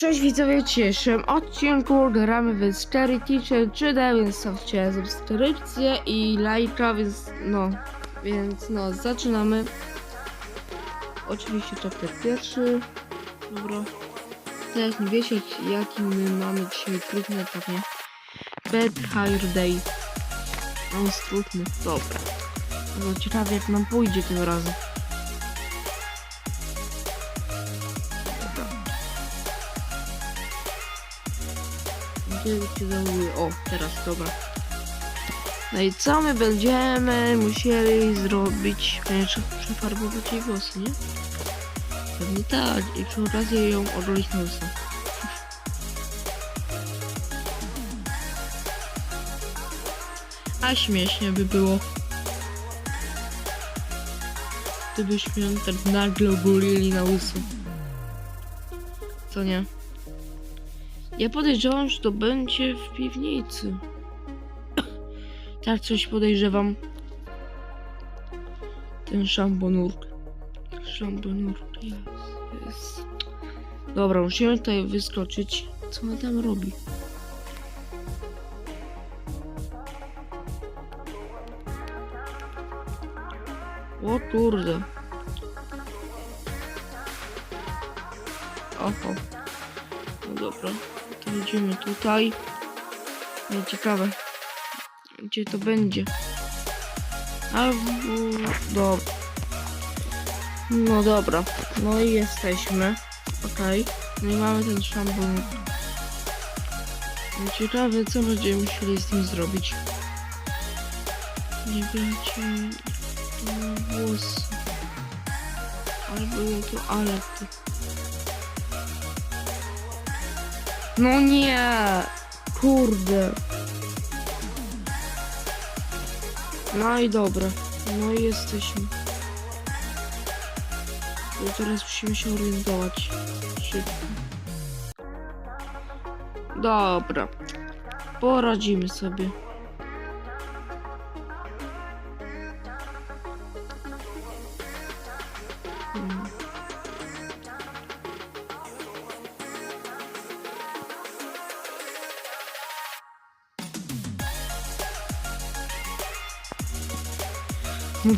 Cześć widzowie, w dzisiejszym odcinku gramy w Scary Teacher 3D, więc subskrypcję i lajka, więc no, więc no, zaczynamy. Oczywiście chapter pierwszy, dobra. Teraz nie wiecie, jaki my mamy dzisiaj trudny pewnie. Bad Higher Day. On jest trudny, dobra. No ciekawie jak nam pójdzie tym razem. Gdzie cię zauważyłem? O, teraz, dobra. No i co my będziemy musieli zrobić? Koniecznie przefarbować jej włosy, nie? Pewnie tak. I przy okazji ją na łyso. A śmiesznie by było. Gdybyśmy ją tak nagle ogolili na łyso. Co nie? Ja podejrzewam, że to będzie w piwnicy. tak coś podejrzewam. Ten szambonurk. Szambonurk jest, jest. Dobra, musimy tutaj wyskoczyć. Co on tam robi? O kurde. Idziemy tutaj. No ciekawe, gdzie to będzie. A w... dobra. No dobra, no i jesteśmy. Okej, no i mamy ten szambon. No ciekawe, co będziemy musieli z nim zrobić. Nie będzie włosy. Albo to alety. No nie! Kurde. No i dobra. No i jesteśmy. I teraz musimy się orientować. Szybko. Dobra. Poradzimy sobie.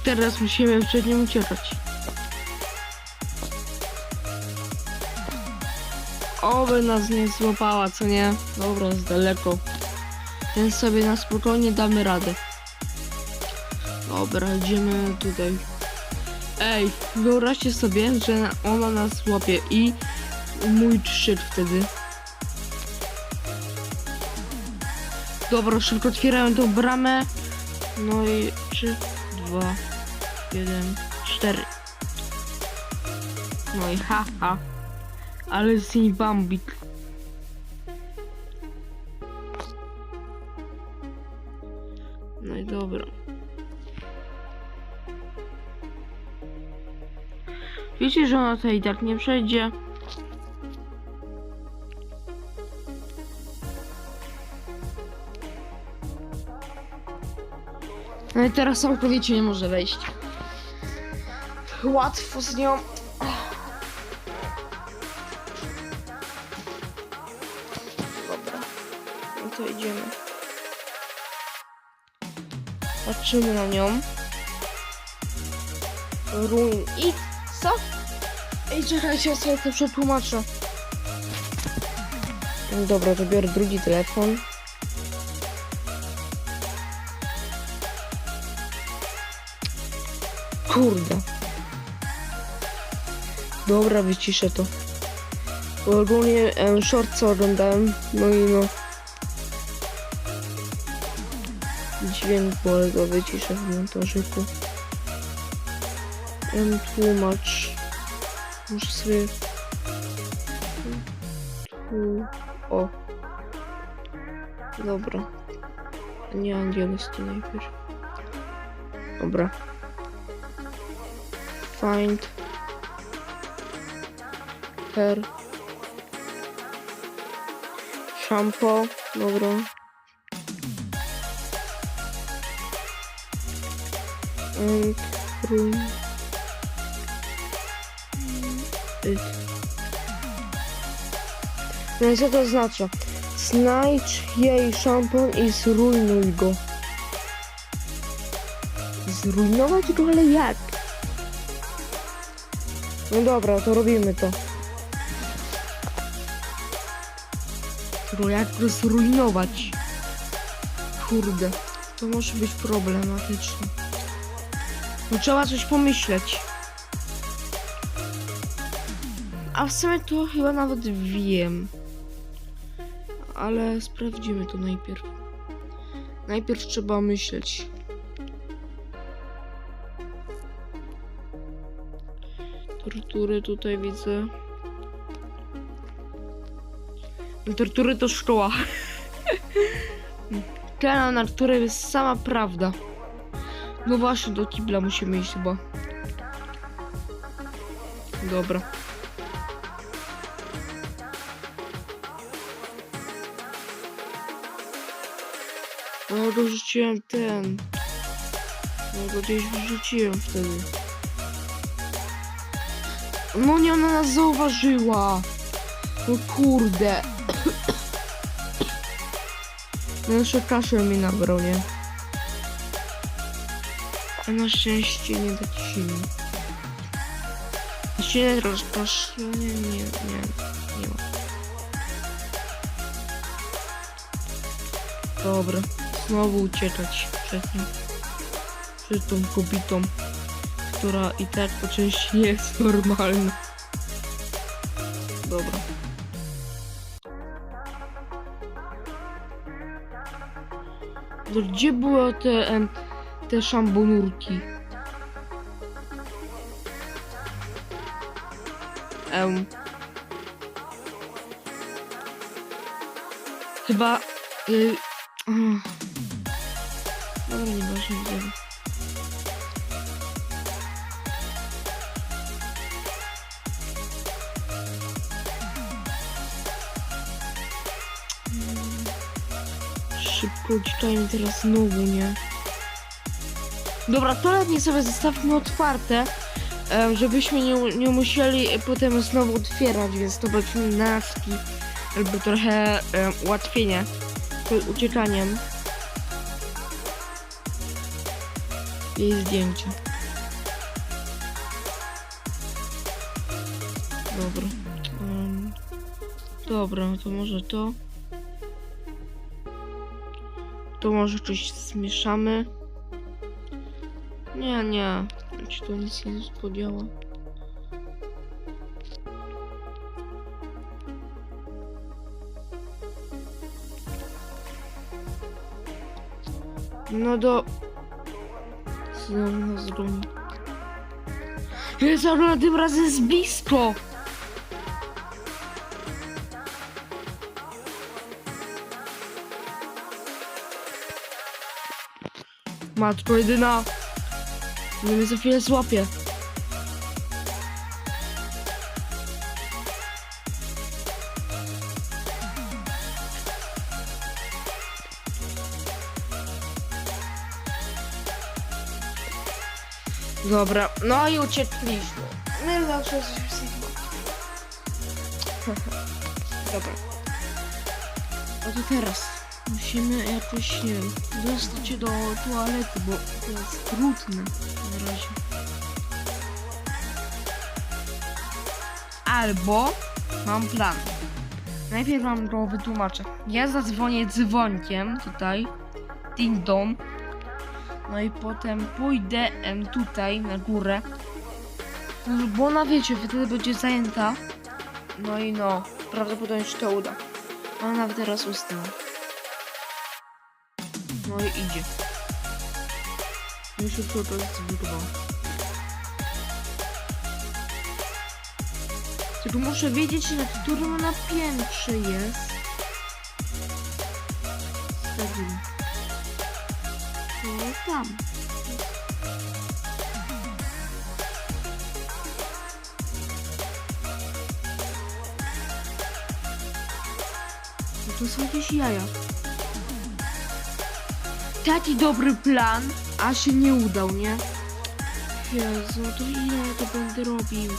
Teraz musimy przed nim uciekać. Oby nas nie złapała, co nie? Dobra, jest daleko. Ten sobie na spokojnie damy radę. Dobra, idziemy tutaj. Ej, wyobraźcie sobie, że ona nas łapie i mój krzyk wtedy. Dobra, szybko otwierają tą bramę. No i trzy, dwa, jeden, cztery. No i haha. Ale z niej bambik. No i dobra. Wiecie, że ona tutaj tak nie przejdzie. No i teraz całkowicie nie może wejść. Łatwo z nią. Dobra. No to idziemy. Patrzymy na nią. Ruin. I co? Ej, czekajcie, ja sobie to przetłumaczę. Dobra, to biorę drugi telefon. Kurde. Dobra, wyciszę to. Bo ogólnie em, shortsa oglądałem, no i no. Dźwięk, bo go wyciszę w montażyku. Em, tłumacz. Muszę sobie... Tu... O. Dobra. Nie angielski najpierw. Dobra. Find hair shampoo, dobra. And it. No i co to oznacza? Znajdź jej szampon i zrujnuj go. Zrujnować go, ale jak? No dobra, to robimy to. Tylko jak go zrujnować? Kurde, to może być problematyczne. No trzeba coś pomyśleć. A w sumie to chyba nawet wiem. Ale sprawdzimy to najpierw. Najpierw trzeba myśleć. Tortury tutaj widzę. Tortury to szkoła. Ten, na której jest sama prawda. No właśnie, do kibla musimy iść chyba. Dobra. No to rzuciłem ten. No go gdzieś wyrzuciłem wtedy. No nie, ona nas zauważyła. No kurde. No jeszcze kaszel mi nabrał, nie? A na szczęście nie dać silny. Silne rozkaszlenie? Nie, nie, nie ma. Dobra, znowu uciekać przed nim. Przed tą kobietą, która i tak po części jest normalna. Dobra. Gdzie były te, te szambonurki? Em. Chyba... Y. Dobra, nie ważne, widzę. Uciekajmy teraz znowu, nie? Dobra, to lepiej sobie zostawmy otwarte, em, żebyśmy nie, nie musieli potem znowu otwierać, więc to będzie nastki albo trochę em, ułatwienie z uciekaniem. Jej zdjęcie. Dobra. Em, dobra, to może to. To może coś zmieszamy. Nie, nie. Ci to nic nie podziała. No do... Znowu nas goni. Ale tym razem jest blisko! Matko jedyna. Nie mnie za chwilę złapie. Dobra, no i uciekliśmy. My zawsze jesteśmy Dobra. A to teraz musimy jakoś, nie dostać się do toalety, bo to jest trudne na razie. Albo mam plan. Najpierw wam go wytłumaczę. Ja zadzwonię dzwonkiem tutaj. Ding dong. No i potem pójdę tutaj na górę. No, Bo ona wiecie, wtedy będzie zajęta. No i no, prawdopodobnie się to uda. Ona nawet teraz ustała. No i idzie. Myślę, że to zwykła. Tylko muszę wiedzieć, na którym ona piętrze jest. Stabilnie. No tam. To są jakieś jaja taki dobry plan, a się nie udał, nie? Jezu, to ile ja to będę robił?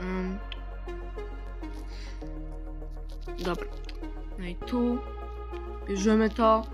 Mm. Dobra. No i tu bierzemy to.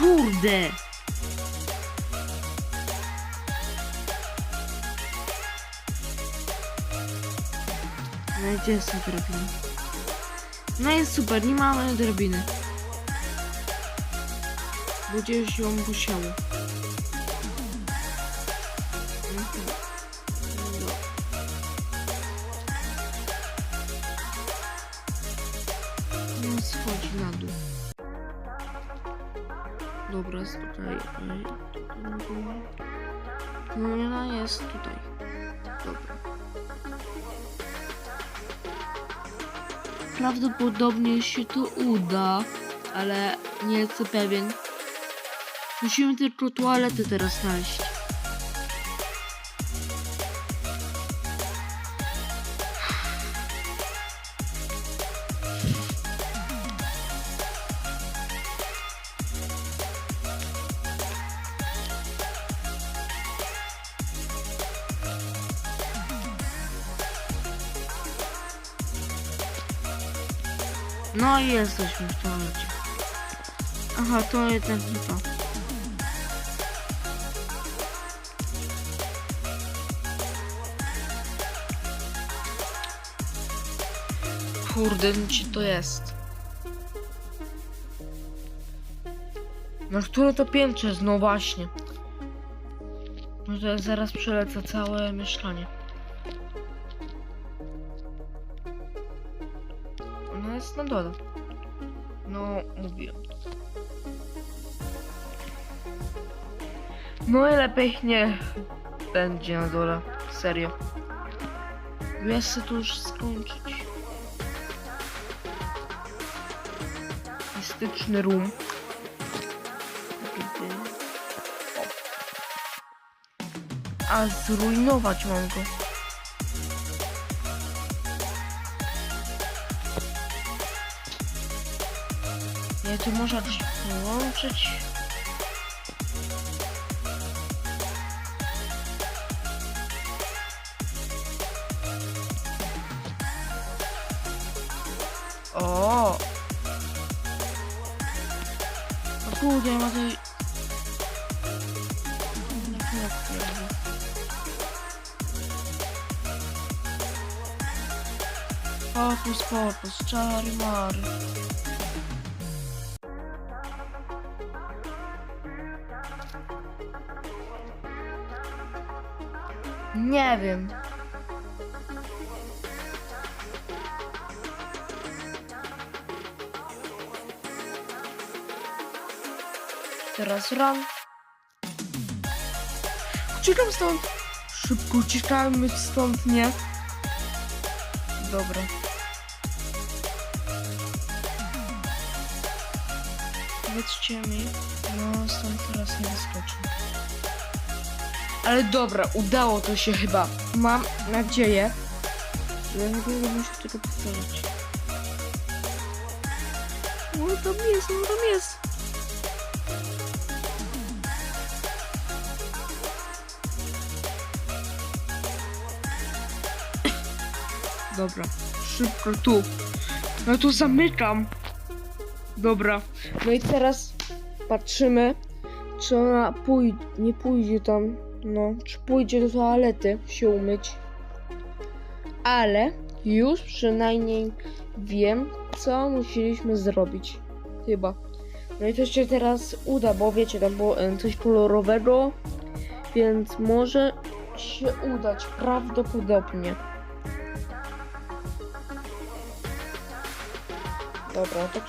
Kurde! No gdzie są drabiny? No jest super, nie mamy drabiny. Bo gdzieś ją musiało. No nie, no jest tutaj. Dobra. Prawdopodobnie się to uda, ale nie jestem pewien. Musimy tylko toaletę teraz znaleźć. Jesteśmy w toalecie. Aha, to jednak nie to. Kurde, gdzie to jest? Na które to piętrze jest? No właśnie. No to ja zaraz przelecę całe mieszkanie. Ono jest na dole. No, mówiłem. No i lepiej nie będzie na dole. Serio. Ja chcę tu już skończyć. Mistyczny room. A zrujnować mam go. Tu można coś połączyć. O! O kurde, ma tutaj... Fokus, fokus, czary mary. Nie wiem. Teraz run. Uciekam stąd. Szybko uciekamy stąd, nie? Dobra. Powiedzcie mi, no stąd teraz nie wyskoczę. Ale dobra, udało to się chyba. Mam nadzieję. że Ja nie będę musiał tego powtarzać. No tam jest, no tam jest. Dobra, szybko tu. No tu zamykam. Dobra. No i teraz patrzymy, czy ona pójdzie, nie pójdzie tam, no, czy pójdzie do toalety się umyć. Ale już przynajmniej wiem, co musieliśmy zrobić. Chyba. No i to się teraz uda, bo wiecie, tam było coś kolorowego, więc może się udać prawdopodobnie. Dobra, to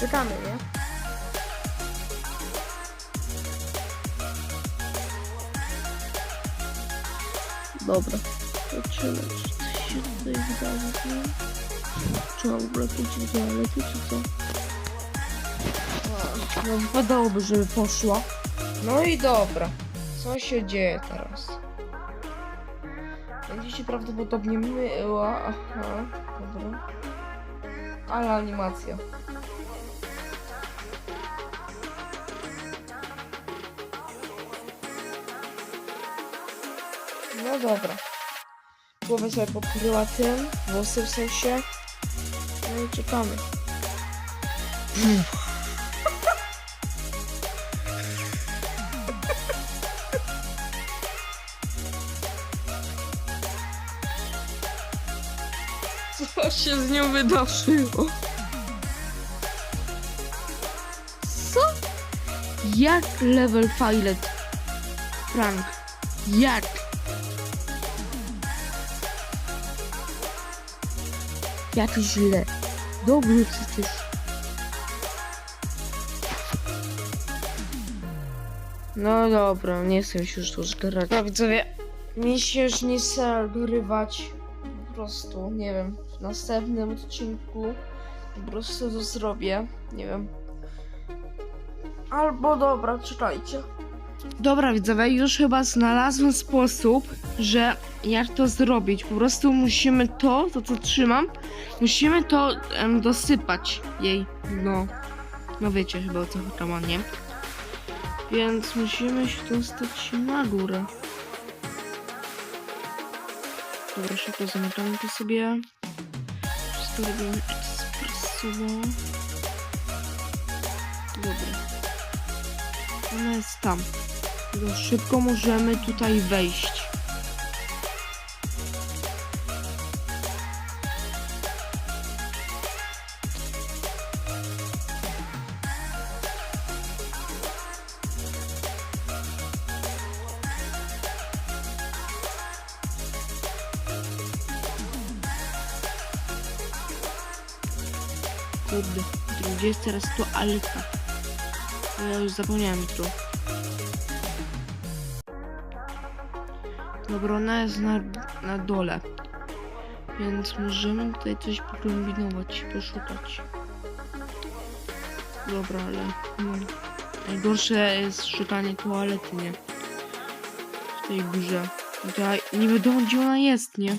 czekamy. Czekamy, nie? Dobra. Zobaczymy, czy coś się tutaj wydarzy. nie? Czy mam w ogóle pójść do toalety, czy co? A, No wypadałoby, żeby poszła. No i dobra. Co się dzieje teraz? Będzie się prawdopodobnie myła. Aha, dobra. Ale animacja. Dobra. Głowę sobie pokryła tym, włosy w sensie. No i czekamy. Co się z nią wydarzyło? Co? Jak level filet? Frank. Jak? Jak źle. Dobry przecież. No dobra, nie chcę się już tu zgrać. No widzowie, mi się już nie chce grywać. Po prostu, nie wiem, w następnym odcinku po prostu to zrobię. Nie wiem. Albo dobra, czekajcie. Dobra widzowie, już chyba znalazłem sposób, że jak to zrobić. Po prostu musimy to, to co trzymam, musimy to em, dosypać jej. No, no wiecie chyba o co chodzi, nie? Więc musimy się dostać na górę. Dobra, szybko zamykamy to sobie. Wszystko robimy ekspresowo. Dobra. Ona jest tam. Tylko szybko możemy tutaj wejść. Kurde, gdzie jest teraz toaleta? Ja już zapomniałem tu. Dobra, ona jest na, na dole. Więc możemy tutaj coś pokombinować, poszukać. Dobra, ale no, najgorsze jest szukanie toalety, nie? W tej górze. Tutaj nie wiadomo gdzie ona jest, nie?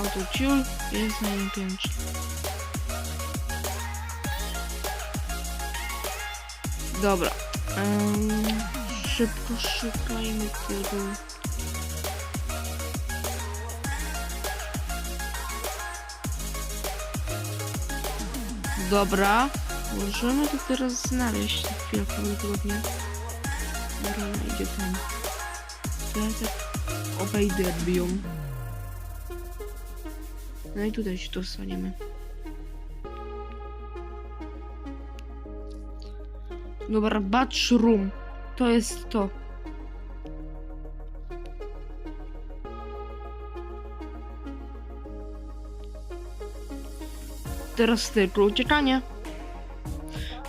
Oto ciul jest na piętrze. Dobra. em, szybko szukajmy tego. Dobra. Możemy to teraz znaleźć chwilę prawdopodobnie. Dobra, idzie tam. To ja tak obejdę ją. No i tutaj się dostaniemy. Dobra, batch room. To jest to. Teraz tylko uciekanie.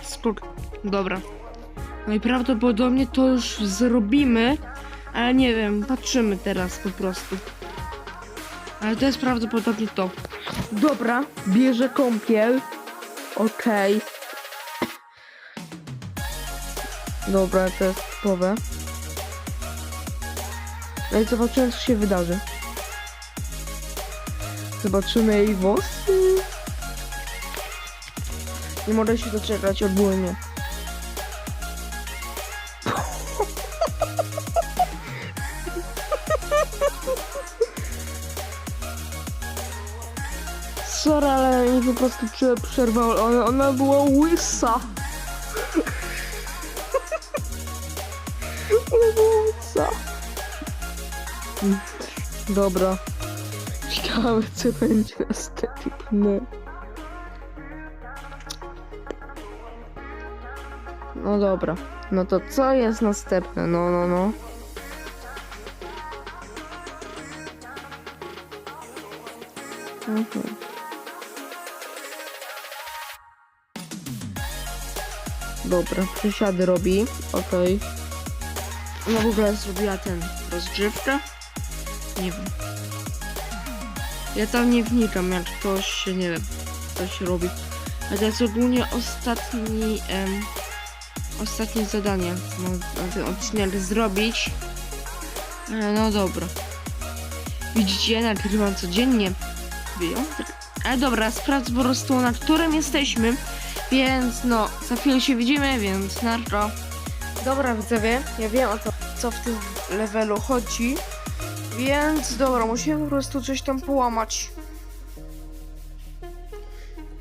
Skok. Dobra. No i prawdopodobnie to już zrobimy, ale nie wiem, patrzymy teraz po prostu. Ale to jest prawdopodobnie to. Dobra, bierze kąpiel. Okej. Dobra, to jest typowe. No i zobaczymy, co się wydarzy. Zobaczymy jej włosy. Nie mogę się doczekać ogólnie. Sorry, ale mi po prostu prze- przerwał. Ona była łysa. Mm. Dobra. Ciekawe co będzie następne. No dobra. No to co jest następne? No, no, no. Mhm. Dobra, przysiady robi. Okej. Okay. No w ogóle zrobiła ten rozgrzewkę. Nie wiem. Ja tam nie wnikam, jak ktoś się, nie wiem, coś robi. A jest ogólnie ostatni, em, ostatnie zadanie. Mam na ten odcinek zrobić. E, no dobra. Widzicie, ja nagrywam codziennie. Wyjątek. Ale dobra, sprawdź po prostu na którym jesteśmy. Więc no, za chwilę się widzimy, więc narto. Dobra widzowie, ja wiem o co, co w tym levelu chodzi. Więc dobra, musimy po prostu coś tam połamać.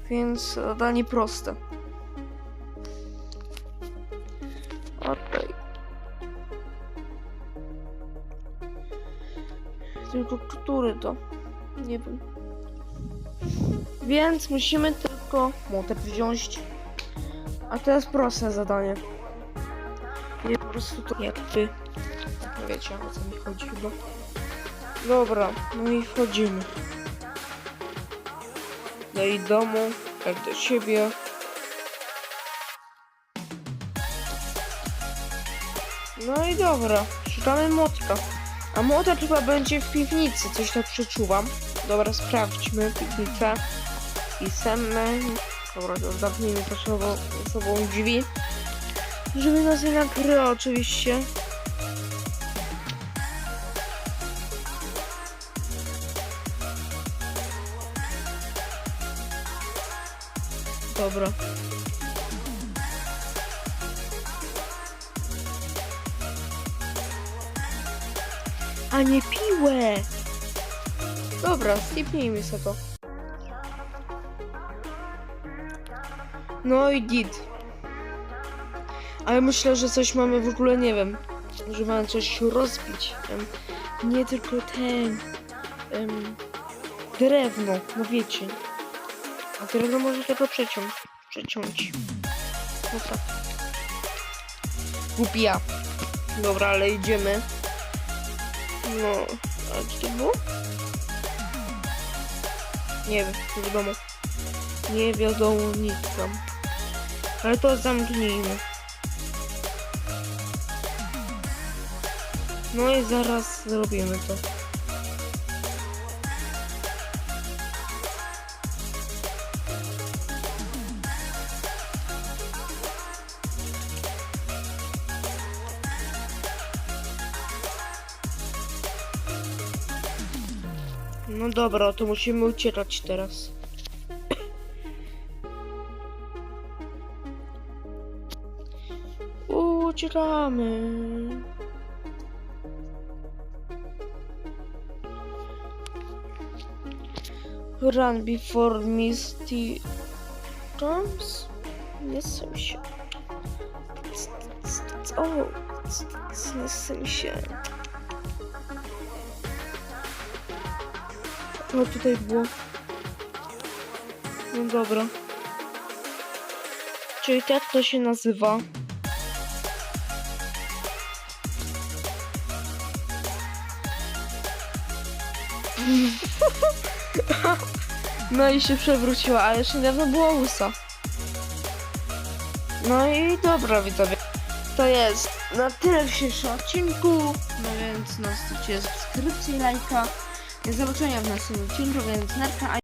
Więc zadanie proste. Okej. Tylko który to? Nie wiem. Więc musimy tylko młotek wziąć. A teraz proste zadanie. I po prostu to jakby... Nie wiecie o co mi chodzi chyba. Dobra, no i wchodzimy. Do jej domu, jak do siebie. No i dobra, szukamy młotka. A młotek chyba będzie w piwnicy, coś tak przeczuwam. Dobra, sprawdźmy piwnicę. Pisemy. Dobra, zamknijmy za sobą drzwi. Żeby nas nie nakryło oczywiście. Dobra. A nie piłę! Dobra, skipnijmy sobie to. No i git. Ale myślę, że coś mamy w ogóle, nie wiem, że mamy coś rozbić. Nie tylko ten... em, drewno, no wiecie. Drewno może tylko przeciąć. Przeciąć. No tak. Głupia. Dobra, ale idziemy. No, a gdzie to było? Nie wiem, nie wiadomo. Nie wiadomo nic tam. Ale to zamknijmy. No i zaraz zrobimy to. Dobra, to musimy uciekać teraz. Uciekamy. Run before Misty comes? Nie chcę się. O, nie chcę się. No tutaj było. No dobra. Czyli tak to się nazywa. No i się przewróciła, a jeszcze niedawno była łysa. No i dobra widzowie. To jest na tyle w dzisiejszym odcinku. No więc no, zostawcie subskrypcję i lajka. Zobaczenia w następnym odcinku, więc narka.